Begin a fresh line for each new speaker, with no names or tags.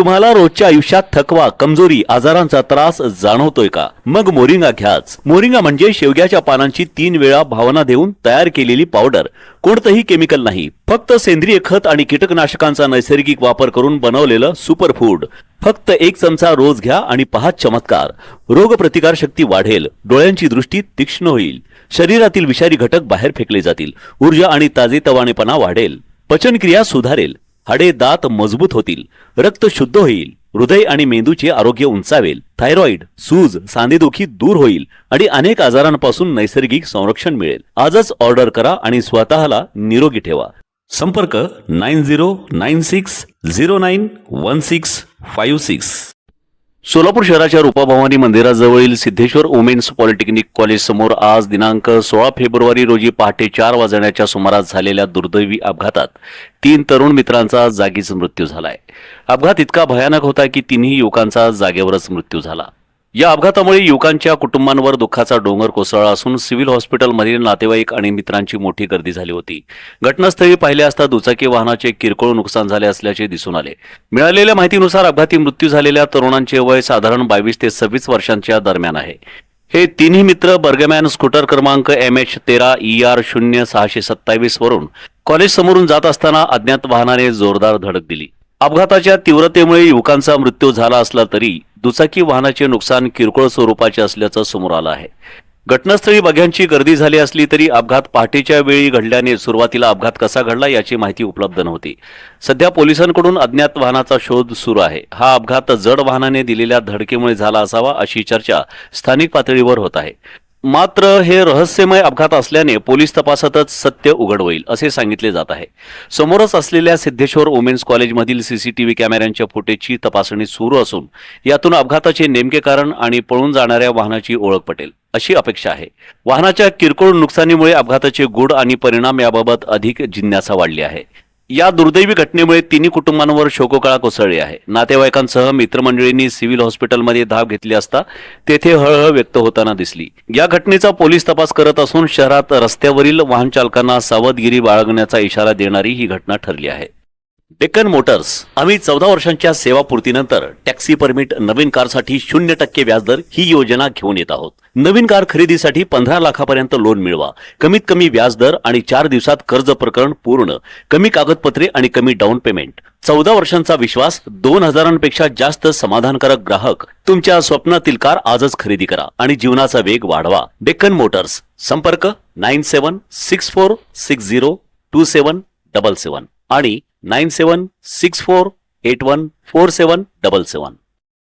तुम्हाला रोजच्या आयुष्यात थकवा कमजोरी आजारांचा त्रास जाणवतोय का? मग मोरिंगा घ्याच. मोरिंगा म्हणजे शेवग्याच्या पानांची तीन वेळा भावना देऊन तयार केलेली पावडर. कोणतंही केमिकल नाही. फक्त सेंद्रिय खत आणि कीटकनाशकांचा नैसर्गिक वापर करून बनवलेलं सुपरफूड. फक्त एक चमचा रोज घ्या आणि पहा चमत्कार. रोगप्रतिकार शक्ती वाढेल. डोळ्यांची दृष्टी तीक्ष्ण होईल. शरीरातील विषारी घटक बाहेर फेकले जातील. ऊर्जा आणि ताजेतवानेपणा वाढेल. पचनक्रिया सुधारेल. हाडे दात मजबूत होतील रक्त शुद्ध होईल हृदय आणि मेंदूचे आरोग्य उंचावेल थायरॉइड सूज सांधेदुखी दूर होईल आणि अनेक आजारांपासून नैसर्गिक संरक्षण मिळेल. आजच ऑर्डर करा आणि स्वतःला निरोगी ठेवा. संपर्क nine zero nine six zero nine one six five six. Solapur शहराच्या रूपाभवानी मंदिराजवळील सिद्धेश्वर वुमेन्स पॉलिटेक्निक कॉलेज समोर आज दिनांक सोळा फेब्रुवारी रोजी पहाटे चार वाजण्याच्या सुमारास झालेल्या दुर्दैवी अपघातात तीन तरुण मित्रांचा जागीच मृत्यू झालाय. अपघात इतका भयानक होता की तिन्ही युवकांचा जागेवरच मृत्यू झाला. या अपघातामुळे युवकांच्या कुटुंबांवर दुःखाचा डोंगर कोसळला असून सिव्हिल हॉस्पिटलमधील नातेवाईक आणि मित्रांची मोठी गर्दी झाली होती. घटनास्थळी पाहिले असता दुचाकी वाहनाचे किरकोळ नुकसान झाले असल्याचे दिसून आले. मिळालेल्या माहितीनुसार अपघाती मृत्यू झालेल्या तरुणांचे वय साधारण बावीस ते सव्वीस वर्षांच्या दरम्यान आहे. हे तिन्ही मित्र बर्गमॅन स्कूटर क्रमांक एम एच तेरा ई आर शून्य सहाशे सत्तावीस वरून कॉलेज समोरून जात असताना अज्ञात वाहनाने जोरदार धडक दिली. अपघाताच्या तीव्रतेमुळे युवकांचा मृत्यू झाला असला तरी दुचाकी वाहनाचे नुकसान किरकोळ स्वरूपाचे असल्याचं समोर आलं आहे. घटनास्थळी बघ्यांची गर्दी झाली असली तरी अपघात पहाटेच्या वेळी घडल्याने सुरुवातीला अपघात कसा घडला याची माहिती उपलब्ध नव्हती. सध्या पोलिसांकडून अज्ञात वाहनाचा शोध सुरू आहे. हा अपघात जड वाहनाने दिलेल्या धडकेमुळे झाला असावा अशी चर्चा स्थानिक पातळीवर होत आहे. मात्र हे रहस्यमय अपघात असल्याने पोलीस तपासातच सत्य उघड होईल असे सांगितले जात आहे. समोरच असलेल्या सिद्धेश्वर वुमेन्स कॉलेजमधील सीसीटीव्ही कॅमेऱ्यांच्या फुटेजची तपासणी सुरू असून यातून अपघाताचे नेमके कारण आणि पळून जाणाऱ्या वाहनाची ओळख पटेल अशी अपेक्षा आहे. वाहनाच्या किरकोळ नुकसानीमुळे अपघाताचे गुड आणि परिणाम याबाबत अधिक जिज्ञासा वाढली आहे. या दुर्दैवी घटनेमुळे तिन्ही कुटुंबांवर शोककळा कोसळली आहे. नातेवाईकांसह मित्रमंडळींनी सिव्हिल हॉस्पिटलमध्ये धाव घेतली असता तेथे हळहळ व्यक्त होताना दिसली. या घटनेचा पोलीस तपास करत असून शहरात रस्त्यावरील वाहन चालकांना सावधगिरी बाळगण्याचा इशारा देणारी ही घटना ठरली आहे. डेक्कन मोटर्स आम्ही चौदा वर्षांच्या सेवापूर्तीनंतर टॅक्सी परमिट नवीन कारसाठी शून्य टक्के व्याजदर ही योजना घेऊन येत आहोत. नवीन कार खरेदीसाठी पंधरा लाखापर्यंत लोन मिळवा. कमीत कमी व्याजदर आणि चार दिवसात कर्ज प्रकरण पूर्ण कमी कागदपत्रे आणि कमी डाऊन पेमेंट. चौदा वर्षांचा विश्वास दोन हजारांपेक्षा जास्त समाधानकारक ग्राहक तुमच्या स्वप्नातील कार आजच खरेदी करा आणि जीवनाचा वेग वाढवा. डेक्कन मोटर्स. संपर्क nine seven six four six zero two seven double seven. आणि nine seven six four eight one four seven double seven.